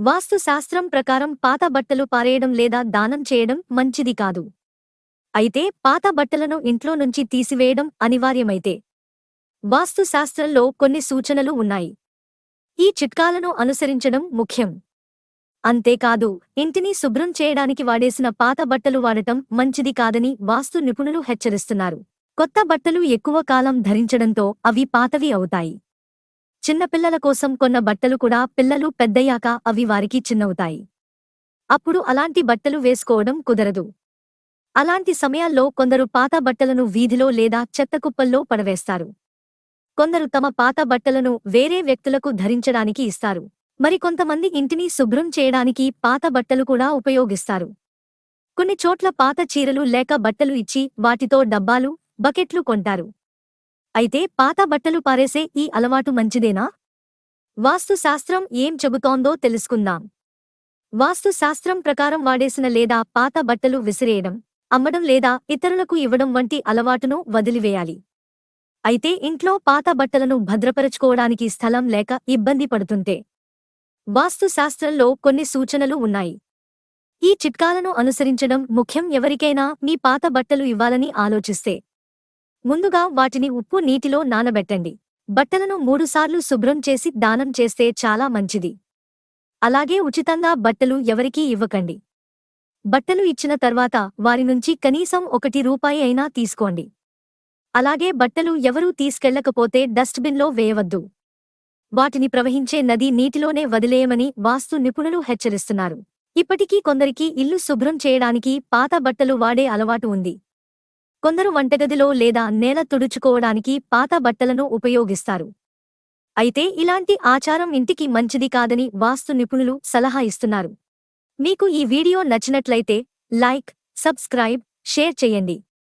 వాస్తు శాస్త్రం ప్రకారం పాత బట్టలు పారేయడం లేదా దానం చేయడం మంచిది కాదు. అయితే పాత బట్టలను ఇంట్లో నుంచి తీసివేయడం అనివార్యమైతే వాస్తు శాస్త్రంలో కొన్ని సూచనలు ఉన్నాయి. ఈ చిట్కాలను అనుసరించడం ముఖ్యం. అంతేకాదు ఇంటిని శుభ్రం చేయడానికి వాడేసిన పాత బట్టలు వాడటం మంచిది కాదని వాస్తు నిపుణులు హెచ్చరిస్తున్నారు. కొత్త బట్టలు ఎక్కువ కాలం ధరించడంతో అవి పాతవి అవుతాయి. చిన్నపిల్లల కోసం కొన్న బట్టలు కూడా పిల్లలు పెద్దయ్యాక అవి వారికి చిన్నవుతాయి. అప్పుడు అలాంటి బట్టలు వేసుకోవడం కుదరదు. అలాంటి సమయాల్లో కొందరు పాత బట్టలను వీధిలో లేదా చెత్తకుప్పల్లో పడవేస్తారు. కొందరు తమ పాత బట్టలను వేరే వ్యక్తులకు ధరించడానికి ఇస్తారు. మరికొంతమంది ఇంటిని శుభ్రం చేయడానికి పాత బట్టలు కూడా ఉపయోగిస్తారు. కొన్ని చోట్ల పాత చీరలు లేక బట్టలు ఇచ్చి వాటితో డబ్బాలు బకెట్లు కొంటారు. అయితే పాత బట్టలు పారేసే ఈ అలవాటు మంచిదేనా? వాస్తుశాస్త్రం ఏం చెబుతోందో తెలుసుకుందాం. వాస్తుశాస్త్రం ప్రకారం వాడేసిన లేదా పాత బట్టలు విసిరేయడం అమ్మడం లేదా ఇతరులకు ఇవ్వడం వంటి అలవాటును వదిలివేయాలి. అయితే ఇంట్లో పాత బట్టలను భద్రపరచుకోవడానికి స్థలం లేక ఇబ్బంది పడుతుంటే వాస్తుశాస్త్రంలో కొన్ని సూచనలు ఉన్నాయి. ఈ చిట్కాలను అనుసరించడం ముఖ్యం. ఎవరికైనా మీ పాత బట్టలు ఇవ్వాలని ఆలోచిస్తే ముందుగా వాటిని ఉప్పు నీటిలో నానబెట్టండి. బట్టలను మూడుసార్లు శుభ్రం చేసి దానం చేస్తే చాలా మంచిది. అలాగే ఉచితంగా బట్టలు ఎవరికీ ఇవ్వకండి. బట్టలు ఇచ్చిన తర్వాత వారి నుంచి కనీసం ఒకటి రూపాయి అయినా తీసుకోండి. అలాగే బట్టలు ఎవరూ తీసుకెళ్ళకపోతే డస్ట్బిన్లో వేయవద్దు. వాటిని ప్రవహించే నది నీటిలోనే వదిలేయమని వాస్తు నిపుణులు హెచ్చరిస్తున్నారు. ఇప్పటికీ కొందరికి ఇల్లు శుభ్రం చేయడానికి పాత బట్టలు వాడే అలవాటు ఉంది. కొందరు వంటగదిలో లేదా నేల తుడుచుకోవడానికి పాత బట్టలను ఉపయోగిస్తారు. అయితే ఇలాంటి ఆచారం ఇంటికి మంచిది కాదని వాస్తు నిపుణులు సలహా ఇస్తున్నారు. మీకు ఈ వీడియో నచ్చినట్లయితే లైక్ సబ్స్క్రైబ్ షేర్ చేయండి.